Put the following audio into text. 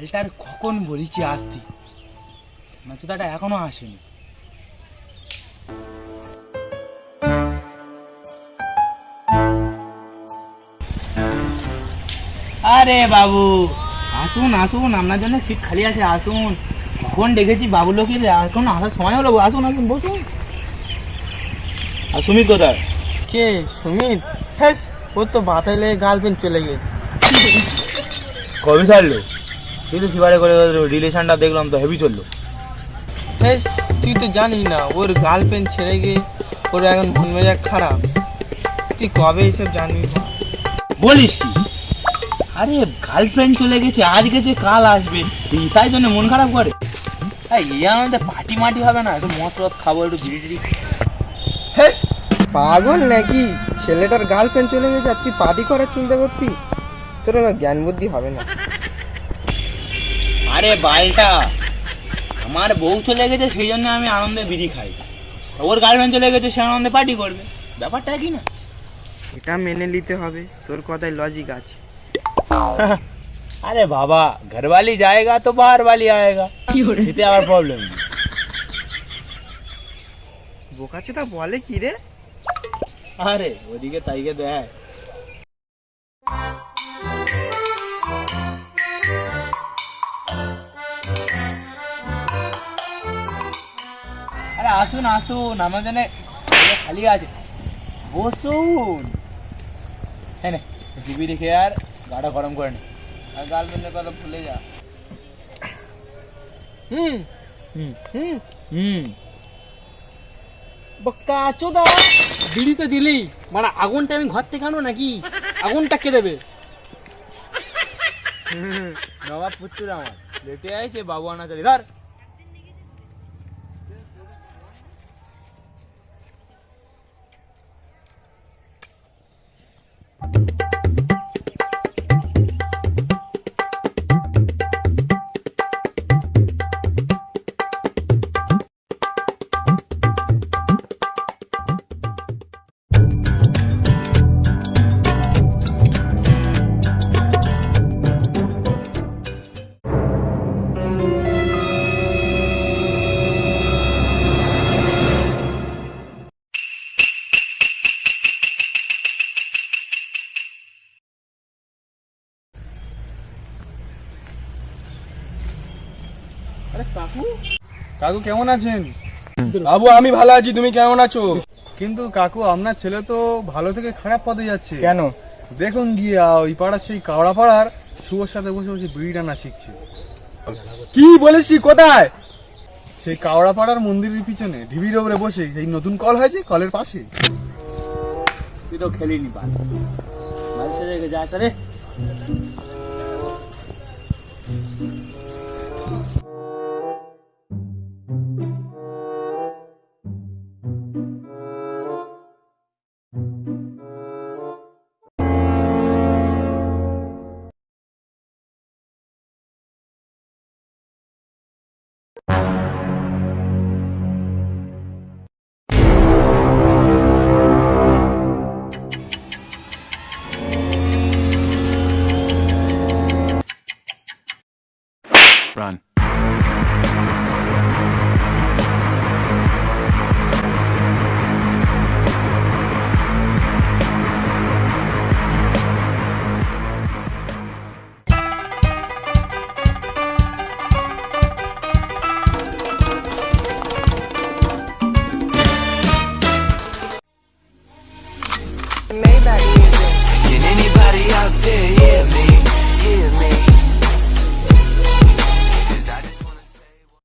বালটার কখন বলেছি আসতে। মাছুদাটা এখনও আসেনি। আরে বাবু আসুন আসুন আপনার জন্য সিট খালি আছে আসুন। কখন ডেকেছি বাবু লোকের এখন আসার সময় হলো আসুন আসুন বসুন। আর সুমিত কোথায়? কে? সুমিত? হ্যাঁ ওর তো বাতায় লেগে গার্লফ্রেন্ড চলে গেছে। কবে ছাড়লো? তুই তো সিবারে করে রিলেশনটা দেখলাম তো হেভি চলল। হ্যাঁ তুই তো জানিস না ওর গার্লফ্রেন্ড ছেড়ে গিয়ে ওর এখন মন মেজাজ খারাপ। তুই কবে এইসব জানবি? বলিস কি? আরে গার্লফ্রেন্ড চলে গেছে আজ গেছে কাল আসবে এই তাই জন্য মন খারাপ করে। এই এই আনন্দে পার্টি মাটি হবে না একটু মদ টদ খাব একটু বিড়ি টিড়ি হ্যাঁ পাগল নাকি? ছেলেটার গার্লফ্রেন্ড চলে গেছে আর তুই পার্টি করার চিন্তা করতি? তোর জ্ঞান বুদ্ধি হবে না। আরে বালটা আমার বউ চলে গেছে সেই জন্য আমি আনন্দে বিড়ি খাই। ওর গার্লফ্রেন্ড চলে গেছে সে আনন্দে পার্টি করবে। ব্যাপারটা কি না? এটা মেনে নিতে হবে তোর কথায় লজিক আছে। আরে বাবা ঘরবালি যায়গা তো বাহার বালি আয়েগা এতে আবার প্রবলেম বোকাচোদা বলে কি রে? আরে ওদিকে তাইকে দেয় আসুন আসুন আমার জন্য খালি আছে। বসুন। হ্যাঁ টিভি দেখে আর গাটা গরম করে নে। আর গার্লফ্রেন্ডের কথা ভুলে যা। হুম। হুম। বিড়ি তো দিলি। মানে আগুনটা আমি ঘর থেকে আনো নাকি? আগুনটা কে দেবে? নবাব পুত্র আমার। লেটে আইছে বাবু আনা চলি ধর। কাকু। কাকু কেমন আছেন? বাবু আমি ভালো আছি তুমি কেমন আছো? কিন্তু কাকু আপনার ছেলে তো ভালো থেকে খারাপ পথে যাচ্ছে। কেন? দেখুন গিয়ে ওই পাড়ার সেই কাওড়া পাড়ার শুভর সাথে বসে বসে বিড়ি টানা শিখছে। কি বলেছি কোথায়? সেই কাওড়া পাড়ার মন্দিরের পিছনে ঢিবির ওপরে বসে এই নতুন কল হয়েছে কলের পাশে। তুই তো খেলিনি পাল বাড়ি run. Can anybody out there hear me? Hear me?